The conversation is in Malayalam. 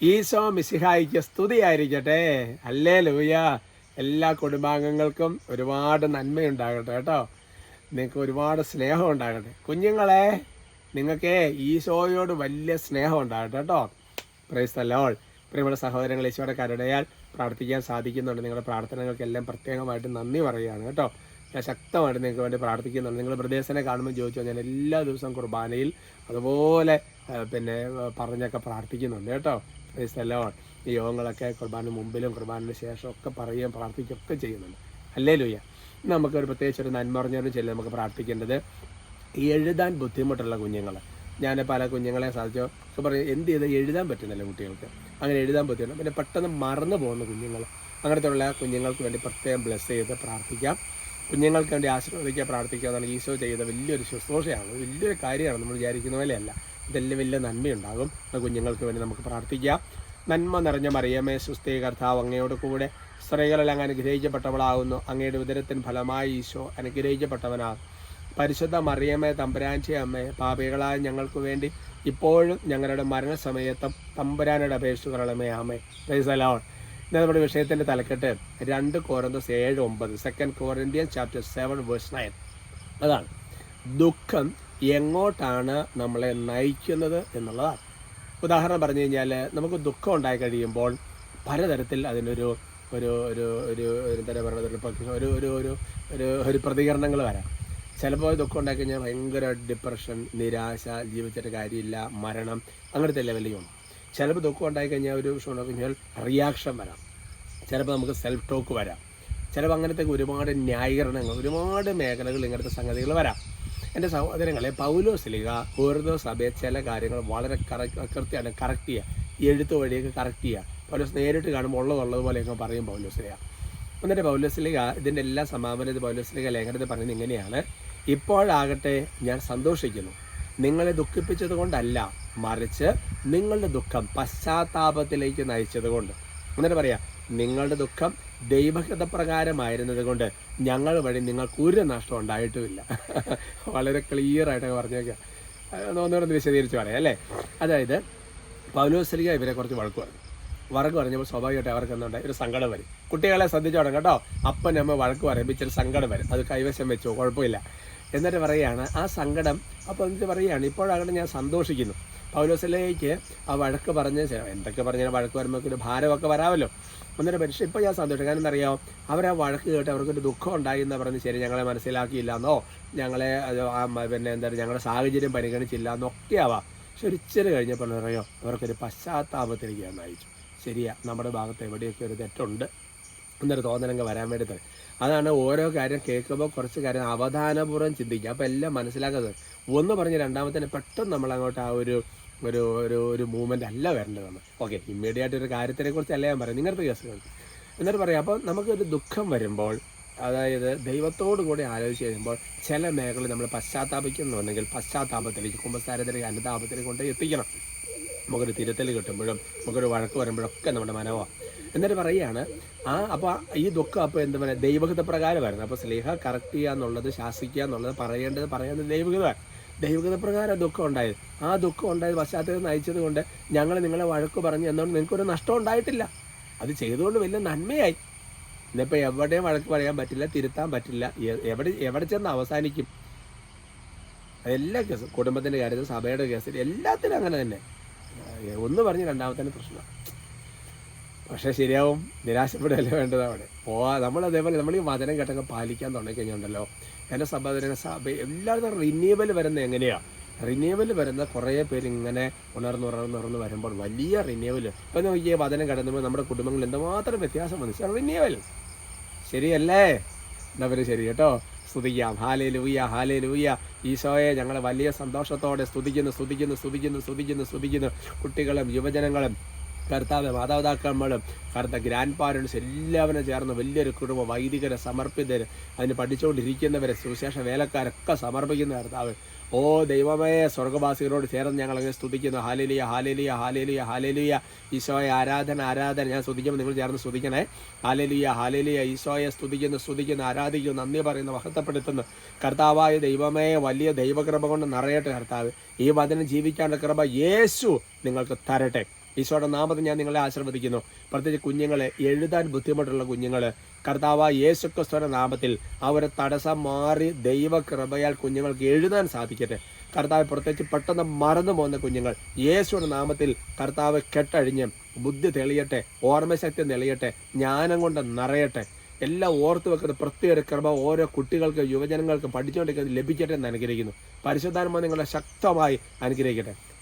ഈശോ മിസിഹായിക്ക് സ്തുതിയായിരിക്കട്ടെ. അല്ലേ ലൂയ എല്ലാ കുടുംബാംഗങ്ങൾക്കും ഒരുപാട് നന്മയുണ്ടാകട്ടെ കേട്ടോ. നിങ്ങൾക്ക് ഒരുപാട് സ്നേഹം ഉണ്ടാകട്ടെ. കുഞ്ഞുങ്ങളെ നിങ്ങൾക്ക് ഈശോയോട് വലിയ സ്നേഹം ഉണ്ടാകട്ടെ കേട്ടോ. പ്രൈസ് തല്ലോൾ പ്രിയമുള്ള സഹോദരങ്ങൾ ഈശോയുടെ കരുണയാൽ പ്രാർത്ഥിക്കാൻ സാധിക്കുന്നുണ്ട്. നിങ്ങളുടെ പ്രാർത്ഥനകൾക്കെല്ലാം പ്രത്യേകമായിട്ട് നന്ദി പറയുകയാണ് കേട്ടോ. ഞാൻ ശക്തമായിട്ട് നിങ്ങൾക്ക് വേണ്ടി പ്രാർത്ഥിക്കുന്നുണ്ട്. നിങ്ങൾ പ്രദേശനെ കാണുമ്പോൾ ചോദിച്ചു ഞാൻ എല്ലാ ദിവസവും കുർബാനയിൽ അതുപോലെ പിന്നെ പറഞ്ഞൊക്കെ പ്രാർത്ഥിക്കുന്നുണ്ട് കേട്ടോ. ക്രൈസ്തല്ലോ ഈ യോഗങ്ങളൊക്കെ കുർബാന മുമ്പിലും കുർബാനയ്ക്ക് ശേഷം ഒക്കെ പറയുകയും പ്രാർത്ഥിക്കുകയും ഒക്കെ ചെയ്യുന്നുണ്ട്. അല്ലേ ലൂയ്യ നമുക്കൊരു പ്രത്യേകിച്ച് ഒരു നന്മറിഞ്ഞൊരു ചെല്ലി നമുക്ക് പ്രാർത്ഥിക്കേണ്ടത് എഴുതാൻ ബുദ്ധിമുട്ടുള്ള കുഞ്ഞുങ്ങൾ ഞാൻ പല കുഞ്ഞുങ്ങളെ സാധിച്ചോ പറയും എന്ത് ചെയ്ത് എഴുതാൻ പറ്റുന്നില്ല കുട്ടികൾക്ക്? അങ്ങനെ എഴുതാൻ പറ്റുന്നില്ല. പിന്നെ പെട്ടെന്ന് മറന്നു പോകുന്ന കുഞ്ഞുങ്ങൾ അങ്ങനത്തെയുള്ള കുഞ്ഞുങ്ങൾക്ക് വേണ്ടി പ്രത്യേകം ബ്ലെസ് ചെയ്ത് പ്രാർത്ഥിക്കാം. കുഞ്ഞുങ്ങൾക്ക് വേണ്ടി ആശീർവദിക്കുക പ്രാർത്ഥിക്കുക എന്നാണ് ഈശോ ചെയ്ത വലിയൊരു ശുശ്രൂഷയാണ്. വലിയൊരു കാര്യമാണ് നമ്മൾ വിചാരിക്കുന്ന പോലെയല്ല. ഇതെല്ലാം വലിയ നന്മയുണ്ടാകും. കുഞ്ഞുങ്ങൾക്ക് വേണ്ടി നമുക്ക് പ്രാർത്ഥിക്കാം. നന്മ നിറഞ്ഞ മറിയമേ സുസ്ഥേ കർത്താവ് അങ്ങയോട് കൂടെ സ്ത്രീകളെല്ലാം അനുഗ്രഹിക്കപ്പെട്ടവളാകുന്നു. അങ്ങയുടെ ഉദരത്തിന് ഫലമായി ഈശോ അനുഗ്രഹിക്കപ്പെട്ടവനാകും. പരിശുദ്ധ മറിയമ്മേ തമ്പുരാന്റെ അമ്മയെ പാപികളായ ഞങ്ങൾക്ക് വേണ്ടി ഇപ്പോഴും ഞങ്ങളുടെ മരണസമയത്തും തമ്പുരാനുടെ അപേക്ഷകളമേ ആമേ പ്രൈസലോൺ ഇന്ന് നമ്മുടെ വിഷയത്തിന്റെ തലക്കെട്ട് രണ്ട് കോരന്തസ് ഏഴ് ഒമ്പത്. Second Corinthian chapter seven verse nine അതാണ് ദുഃഖം എങ്ങോട്ടാണ് നമ്മളെ നയിക്കുന്നത് എന്നുള്ളതാണ്. ഉദാഹരണം പറഞ്ഞു കഴിഞ്ഞാൽ നമുക്ക് ദുഃഖം ഉണ്ടായി കഴിയുമ്പോൾ പലതരത്തിൽ അതിനൊരു ഒരു ഒരു ഒരു എന്താ പറയുക ഒരു ഒരു ഒരു ഒരു ഒരു പ്രതികരണങ്ങൾ വരാം. ചിലപ്പോൾ ദുഃഖം ഉണ്ടായി കഴിഞ്ഞാൽ ഭയങ്കര ഡിപ്രഷൻ നിരാശ ജീവിച്ചിട്ട് കാര്യമില്ല മരണം അങ്ങനത്തെ ഉണ്ട് ചിലപ്പോൾ ദുഃഖം ഉണ്ടായി കഴിഞ്ഞാൽ ഒരു വിഷയം ഉണ്ടാക്കി കഴിഞ്ഞാൽ റിയാക്ഷൻ വരാം. ചിലപ്പോൾ നമുക്ക് സെൽഫ് ടോക്ക് വരാം. ചിലപ്പോൾ അങ്ങനത്തെ ഒരുപാട് ന്യായീകരണങ്ങൾ ഒരുപാട് മേഖലകൾ ഇങ്ങനത്തെ സംഗതികൾ വരാം. എന്റെ സഹോദരങ്ങളെ പൗലോസ്ലിക ഓരോ സഭയെ ചില കാര്യങ്ങൾ വളരെ കൃത്യമാണ് കറക്റ്റ് ചെയ്യുക എഴുത്ത് വഴിയൊക്കെ കറക്റ്റ് ചെയ്യുക പൗലോസ് നേരിട്ട് കാണുമ്പോൾ ഉള്ളതുള്ളത് പോലെയൊക്കെ പറയും പൗലോസ്ലിക എന്നിട്ട് പൗലോസ്ലിക ഇതിന്റെ എല്ലാ സമാപനത്തിൽ പൗലോസ്ലിക ലേഖനത്തിൽ പറയുന്നത് ഇങ്ങനെയാണ്. ഇപ്പോഴാകട്ടെ ഞാൻ സന്തോഷിക്കുന്നു. നിങ്ങളെ ദുഃഖിപ്പിച്ചത് കൊണ്ടല്ല മറിച്ച് നിങ്ങളുടെ ദുഃഖം പശ്ചാത്താപത്തിലേക്ക് നയിച്ചത് കൊണ്ട്. എന്നിട്ട് പറയാം നിങ്ങളുടെ ദുഃഖം ദൈവഹിത പ്രകാരമായിരുന്നതുകൊണ്ട് ഞങ്ങൾ വഴി നിങ്ങൾക്ക് ഒരു നഷ്ടം ഉണ്ടായിട്ടുമില്ല വളരെ ക്ലിയർ ആയിട്ട് പറഞ്ഞേക്കാം. ഒന്നുകൂടെ ഒന്ന് വിശദീകരിച്ച് പറയാം അല്ലേ? അതായത് പൗലോസ്ലിക ഇവരെ കുറച്ച് വഴക്ക് പറഞ്ഞു. വഴക്ക് പറഞ്ഞപ്പോൾ സ്വാഭാവികമായിട്ട് അവർക്ക് എന്തുണ്ട് ഒരു സങ്കടം വരും. കുട്ടികളെ ശ്രദ്ധിച്ചോണം കേട്ടോ. അപ്പൻ അമ്മ വഴക്ക് പറയുമ്പോൾ സങ്കടം വരും. അത് കൈവശം വെച്ചോ? കുഴപ്പമില്ല. എന്നിട്ട് പറയുകയാണ് ആ സങ്കടം അപ്പോൾ എന്നിട്ട് പറയുകയാണ്? ഇപ്പോഴാകട്ടെ ഞാൻ സന്തോഷിക്കുന്നു. പൗലോസിലേക്ക് ആ വഴക്ക് പറഞ്ഞ എന്തൊക്കെ പറഞ്ഞാൽ വഴക്ക് വരുമ്പോൾ ഒരു ഭാരമൊക്കെ വരാമല്ലോ. എന്നിട്ട് പക്ഷേ ഇപ്പോൾ ഞാൻ സന്തോഷം കാരണം എന്തറിയാമോ അവരാ വഴക്ക് കേട്ട് അവർക്കൊരു ദുഃഖം ഉണ്ടായി എന്ന് പറഞ്ഞ് ശരി ഞങ്ങളെ മനസ്സിലാക്കിയില്ല എന്നോ ഞങ്ങളെ ആ പിന്നെ എന്താ പറയുക ഞങ്ങളുടെ സാഹചര്യം പരിഗണിച്ചില്ല എന്നൊക്കെ ആവാം. പക്ഷെ ഒരു ഇച്ചിരി കഴിഞ്ഞപ്പോൾ അറിയോ അവർക്കൊരു പശ്ചാത്താപത്തിലേക്ക് നയിച്ചു. ശരിയാ നമ്മുടെ ഭാഗത്ത് എവിടെയൊക്കെ ഒരു തെറ്റുണ്ട് എന്നൊരു തോന്നലങ്ങ് വരാൻ വേണ്ടി തന്നെ അതാണ് ഓരോ കാര്യം കേൾക്കുമ്പോൾ കുറച്ച് കാര്യം അവധാനപൂർവം ചിന്തിക്കുക. അപ്പോൾ എല്ലാം മനസ്സിലാക്കുന്നത് ഒന്ന് പറഞ്ഞ് രണ്ടാമത്തേന് പെട്ടെന്ന് നമ്മൾ അങ്ങോട്ട് ആ ഒരു ഒരു ഒരു ഒരു മൂവ്മെന്റ് അല്ല വരേണ്ടതാണ് ഓക്കെ ഇമ്മീഡിയറ്റ് ഒരു കാര്യത്തിനെ അല്ല ഞാൻ പറയാം നിങ്ങളുടെ കേസുകൾ എന്നിട്ട് പറയാം അപ്പോൾ നമുക്കൊരു ദുഃഖം വരുമ്പോൾ അതായത് ദൈവത്തോടു കൂടി ആലോചിച്ച് കഴിയുമ്പോൾ ചില മേഖലയിൽ നമ്മൾ പശ്ചാത്താപിക്കുന്നുണ്ടെങ്കിൽ പശ്ചാത്താപത്തിലേക്ക് കുമ്പസാരത്തിലേക്ക് അനുതാപത്തിലേക്ക് കൊണ്ട് എത്തിക്കണം. നമുക്കൊരു തിരുത്തൽ കിട്ടുമ്പോഴും നമുക്കൊരു വഴക്ക് വരുമ്പോഴൊക്കെ നമ്മുടെ മനോവാ എന്നിട്ട് പറയുകയാണ് ആ അപ്പോൾ ഈ ദുഃഖം അപ്പോൾ എന്താ പറയുക ദൈവഹിത പ്രകാരമായിരുന്നു. അപ്പോൾ സ്ലേഹ കറക്റ്റ് ചെയ്യുക എന്നുള്ളത് ശാസിക്കുക എന്നുള്ളത് പറയേണ്ടത് പറയുന്നത് ദൈവഹിതമാണ്. ദൈവഗത പ്രകാരം ദുഃഖം ഉണ്ടായത്. ആ ദുഃഖം ഉണ്ടായത് പശ്ചാത്തലം നയിച്ചത് കൊണ്ട് ഞങ്ങൾ നിങ്ങളെ വഴക്ക് പറഞ്ഞു എന്നുകൊണ്ട് നിങ്ങൾക്കൊരു നഷ്ടം ഉണ്ടായിട്ടില്ല. അത് ചെയ്തുകൊണ്ട് വലിയ നന്മയായി. ഇന്നിപ്പോൾ എവിടെയും വഴക്ക് പറയാൻ പറ്റില്ല തിരുത്താൻ പറ്റില്ല. എവിടെ എവിടെ ചെന്ന് അവസാനിക്കും? എല്ലാ കേസും കുടുംബത്തിന്റെ കാര്യത്തിൽ സഭയുടെ കേസിൽ എല്ലാത്തിലും അങ്ങനെ തന്നെ. ഒന്ന് പറഞ്ഞ് രണ്ടാമത്തെ പ്രശ്നം പക്ഷേ ശരിയാവും. നിരാശപ്പെടുകയല്ല വേണ്ടത് അവിടെ? പോവാ. നമ്മൾ അതേപോലെ നമ്മൾ ഈ വചനം കേട്ടൊക്കെ പാലിക്കാൻ തുടങ്ങിക്കഴിഞ്ഞുണ്ടല്ലോ എന്റെ സഹോദരന സഭ എല്ലാവരും റിന്യൂവൽ വരുന്നത് എങ്ങനെയാണ് റിന്യൂവൽ വരുന്ന കുറേ പേര് ഇങ്ങനെ ഉണർന്ന് ഉണർന്ന് വരുമ്പോൾ വലിയ റിന്യൂവൽ. ഇപ്പം നോക്കിയ വചനം കിടന്നുമ്പോൾ നമ്മുടെ കുടുംബങ്ങളിൽ എന്തുമാത്രം വ്യത്യാസം വന്നു. റിന്യൂവൽ. ശരിയല്ലേ? എന്നാ പറയുക ശരി കേട്ടോ. സ്തുതിക്കാം. ഹാലേ ലൂയ ഹാലേ ലൂയ ഈശോയെ ഞങ്ങളെ വലിയ സന്തോഷത്തോടെ സ്തുതിക്കുന്നു സ്തുതിക്കുന്നു സ്തുതിക്കുന്നു സ്തുതിക്കുന്നു സ്തുതിക്കുന്നു. കുട്ടികളും യുവജനങ്ങളും കർത്താവ് മാതാപിതാക്കന്മാരും കറുത്ത ഗ്രാൻഡ് പാരൻസ് എല്ലാവരും ചേർന്ന് വലിയൊരു കുടുംബം വൈദികരെ സമർപ്പിതര് അതിന് പഠിച്ചുകൊണ്ടിരിക്കുന്നവരെ സുവിശേഷ വേലക്കാരൊക്കെ സമർപ്പിക്കുന്ന കർത്താവ്. ഓ ദൈവമേ സ്വർഗവാസികളോട് ചേർന്ന് ഞങ്ങൾ അങ്ങനെ സ്തുതിക്കുന്നു. ഹാലേലിയ ഹാലേലിയ ഹാലേലിയ ഹാലേലിയ. ഈശോയെ ആരാധന ആരാധന. ഞാൻ സ്തുതിക്കുമ്പോൾ നിങ്ങൾ ചേർന്ന് സ്തുതിക്കണേ. ഹാലേലിയ ഹാലേലിയ. ഈശോയെ സ്തുതിക്കുന്നു സ്തുതിക്കുന്നു ആരാധിക്കുന്നു നന്ദി പറയുന്നു മഹത്വപ്പെടുത്തുന്നു. കർത്താവായ ദൈവമേ വലിയ ദൈവകൃപ കൊണ്ട് നിറയട്ടെ കർത്താവ്. ഈ വചനം ജീവിക്കാനുള്ള കൃപ യേശു നിങ്ങൾക്ക് തരട്ടെ. ഈശോയുടെ നാമത്തിൽ ഞാൻ നിങ്ങളെ ആശീർവദിക്കുന്നു. പ്രത്യേകിച്ച് കുഞ്ഞുങ്ങളെ എഴുതാൻ ബുദ്ധിമുട്ടുള്ള കുഞ്ഞുങ്ങൾ കർത്താവ് യേശുക്രിസ്തുവിന്റെ നാമത്തിൽ അവരെ തടസ്സം മാറി ദൈവകൃപയാൽ കുഞ്ഞുങ്ങൾക്ക് എഴുതാൻ സാധിക്കട്ടെ. കർത്താവ് പ്രത്യേകിച്ച് പെട്ടെന്ന് മറന്നു പോകുന്ന കുഞ്ഞുങ്ങൾ യേശുവിന്റെ നാമത്തിൽ കർത്താവ് കെട്ടഴിഞ്ഞ് ബുദ്ധി തെളിയട്ടെ ഓർമ്മശക്തി തെളിയട്ടെ ജ്ഞാനം കൊണ്ട് നിറയട്ടെ. എല്ലാം ഓർത്തു വെക്കുന്ന പ്രത്യേക ഒരു കൃപ ഓരോ കുട്ടികൾക്ക് യുവജനങ്ങൾക്ക് പഠിച്ചുകൊണ്ടിരിക്കുന്നത് ലഭിക്കട്ടെ എന്ന് അനുഗ്രഹിക്കുന്നു. പരിശുദ്ധാത്മ നിങ്ങളെ ശക്തമായി അനുഗ്രഹിക്കട്ടെ.